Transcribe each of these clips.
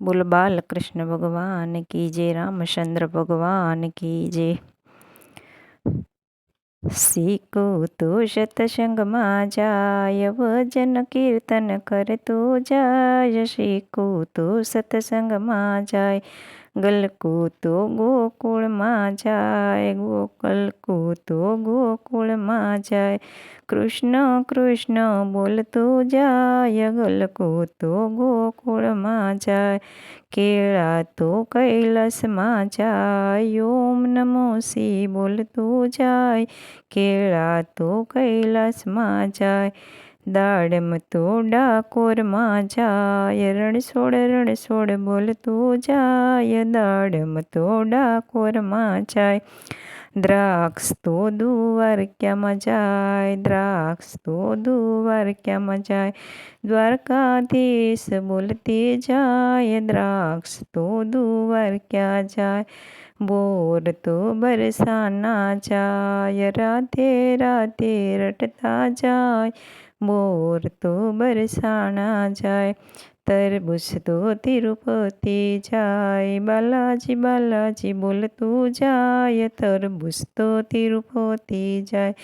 બોલ બાલકૃષ્ણ ભગવાન કી જય રામચંદ્ર ભગવાન કી જય શીખો તો સતસંગમાં જાય વજન કીર્તન કરતો જાય શીખો તો સતસંગમાં જાય ગલકું તો ગોકુળમાં જાય ગોકલકું તો ગોકુળમાં જાય કૃષ્ણ કૃષ્ણ બોલતો જાય ગલકું તો ગોકુળમાં જાય કેળા તો કૈલાસમાં જાય ઓમ નમો શિવ બોલતો જાય કેળા તો કૈલાસમાં જાય, દાડમ તો ડાકોરમાં જાય, રણછોડ રણછોડ બોલતું જાય, દાડમ તો ડાકોરમાં જાય. દ્રાક્ષ તો દ્વારકામાં જાય દ્રાક્ષ તો દ્વારકામાં જાય દ્વારકાધીશ બોલતી જાય દ્રાક્ષ તો દ્વારકા જાય બોર તો બરસાના જાય રાધે રાધે રટતા જાય બોર તો બરસાણા જાય, તરબૂચ તો તિરુપતિ જાય. બાલાજી બાલાજી બોલતું જાય, તરબૂચ તો તિરુપતિ જાય.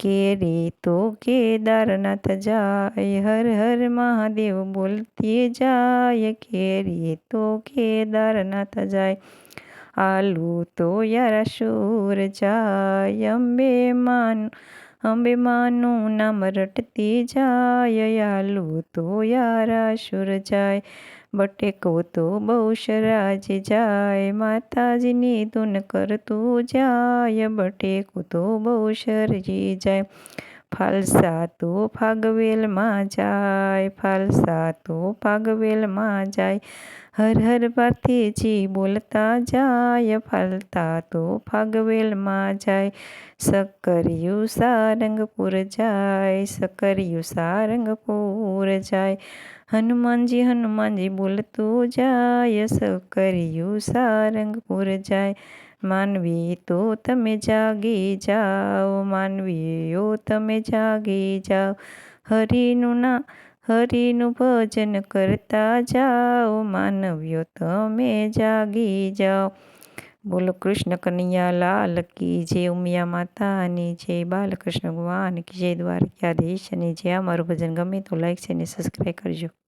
કેરી તો કેદારનાથ જાય, હર હર મહાદેવ બોલતી જાય. કેરી તો કેદારનાથ જાય, આલુ તો યારાસુર જાય. અંબે માન અંબે માનું નામ રટતી જાય, આલુ તો યારાસુર જાય, બટેકો તો બહુશરાજ જાય, માતાજીની ધૂન કરતું જાય, બટેકો તો બહુશરજી જાય. ફાલસા તો ફાગવેલમાં જાય, ફાલસા તો ફાગવેલમાં જાય. હર હર પાર્થીજી બોલતા જાય, ફાલતા તો ફાગવેલમાં જાય. સકરિયું સારંગપુર જાય, સકરિયું સારંગપુર જાય. હનુમાનજી હનુમાનજી બોલતું જાય, સકરિયું સારંગપુર જાય. માનવી તો તમે જાગી જાઓ માનવીઓ તમે જાગી જાઓ. હરિનું ના, હરિનું ભજન કરતા જાઓ, માનવીઓ તમે જાગી જાઓ. બોલો કૃષ્ણ કનૈયા, લાલ કી જે ઉમિયા માતાની જે બાલકૃષ્ણ ભગવાન કી જય, દ્વારકાધીશની જે અમારું ભજન ગમે તો લાઈક છે ને સબસ્ક્રાઈબ કરજો.